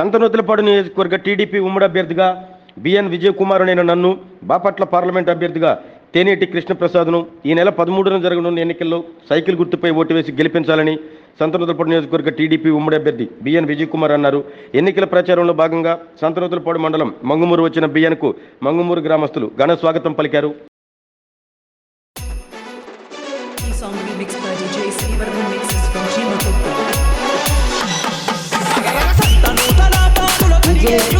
సంతనూతలపాడు నియోజకవర్గ టీడీపీ ఉమ్మడి అభ్యర్థిగా బిఎన్ విజయకుమార్ నేను నన్ను బాపట్ల పార్లమెంట్ అభ్యర్థిగా తేనేటి కృష్ణప్రసాద్ను ఈ నెల పదమూడున జరగనున్న ఎన్నికల్లో సైకిల్ గుర్తుపై ఓటు వేసి గెలిపించాలని సంతనూతలపాడు నియోజకవర్గ టీడీపీ ఉమ్మడి అభ్యర్థి బిఎన్ విజయకుమార్ అన్నారు. ఎన్నికల ప్రచారంలో భాగంగా సంతనూతలపాడు మండలం మంగుమూరు వచ్చిన బిఎన్కు మంగుమూరు గ్రామస్తులు ఘన స్వాగతం పలికారు. Yeah.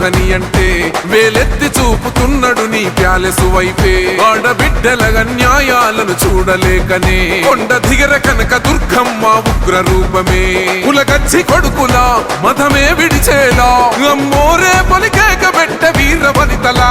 దళిత అంటే వేలెత్తి చూపుతున్నాడు నీ ప్యాలెసు వైపే. ఆడబిడ్డల న్యాయాలను చూడలేకనే కొండ దిగర కనక దుర్గమ్మ ఉగ్ర రూపమే కులగచ్చి కొడుకులా మతమే విడిచేలా. అమ్మోరే పలికేక పెట్ట వీర వనితలా.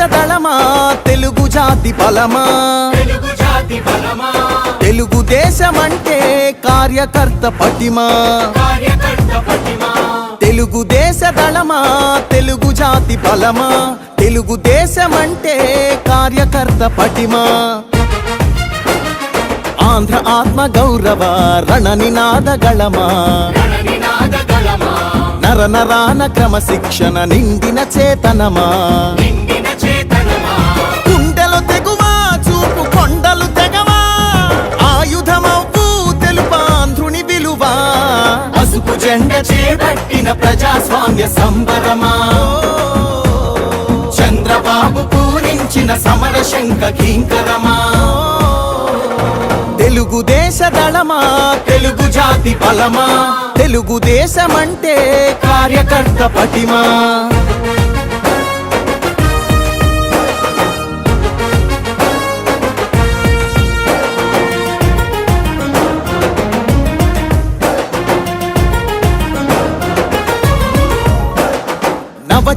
దేశదళమా తెలుగు జాతి బలమా? తెలుగు దేశమంటే కార్యకర్త పటిమా? తెలుగు దేశ దళమా తెలుగు జాతి బలమా? తెలుగు దేశమంటే కార్యకర్త పటిమా? ఆంధ్ర ఆత్మ గౌరవ రణనినాద గళమా? నర నరాన క్రమశిక్షణ నిండిన చేతనమా? తెగువా చూపు కొండలు తెగవా? ఆయుధమవ్వు తెలుపాంధ్రుని విలువా? పసుపు జెండ చేపట్టిన ప్రజాస్వామ్య సంబరమా? చంద్రబాబు పూరించిన సమర శంఖ కింకరమా? తెలుగుదేశ దళమా తెలుగు జాతి బలమా? తెలుగుదేశమంటే కార్యకర్త పటిమా?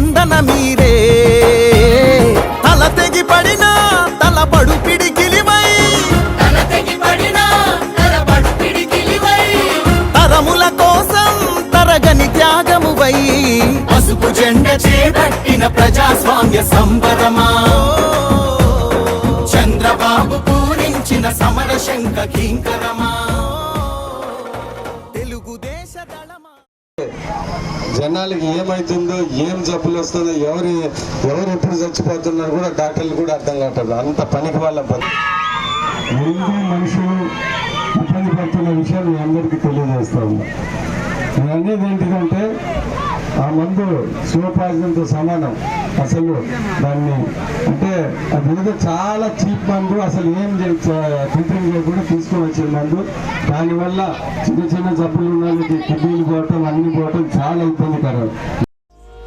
స్పందన మీరే. తల తెగి పడిన తల పడు పిడికిలివై. తరముల కోసం తరగని త్యాగమువై. పసుపు జెండ చేపట్టిన ప్రజాస్వామ్య సంబరమా? చంద్రబాబు పూరించిన సమర శంఖ కింకరమా? జనాలకి ఏమైతుందో ఏం జబ్బులు వస్తుందో ఎవరు ఎవరు ఎప్పుడు చచ్చిపోతున్నారు కూడా డాక్టర్లు కూడా అర్థం కావట్లేదు. అంత పనికి వాళ్ళ పని. మనుషులు ఇబ్బంది పడుతున్న విషయం మీ అందరికీ తెలియజేస్తాము. నేను అనేది ఏంటిదంటే ఆ మందు శివపాజనంతో సమానం. అసలు దాన్ని అంటే అది చాలా చీప్ మందు అసలు ఏం ఫిల్టరింగ్ చేయకుండా తీసుకొని వచ్చే మందు. దానివల్ల చిన్న చిన్న జబ్బులు ఉన్న వాళ్ళకి కిడ్నీలు పోవటం అన్ని పోవటం చాలా ఇబ్బందికరం.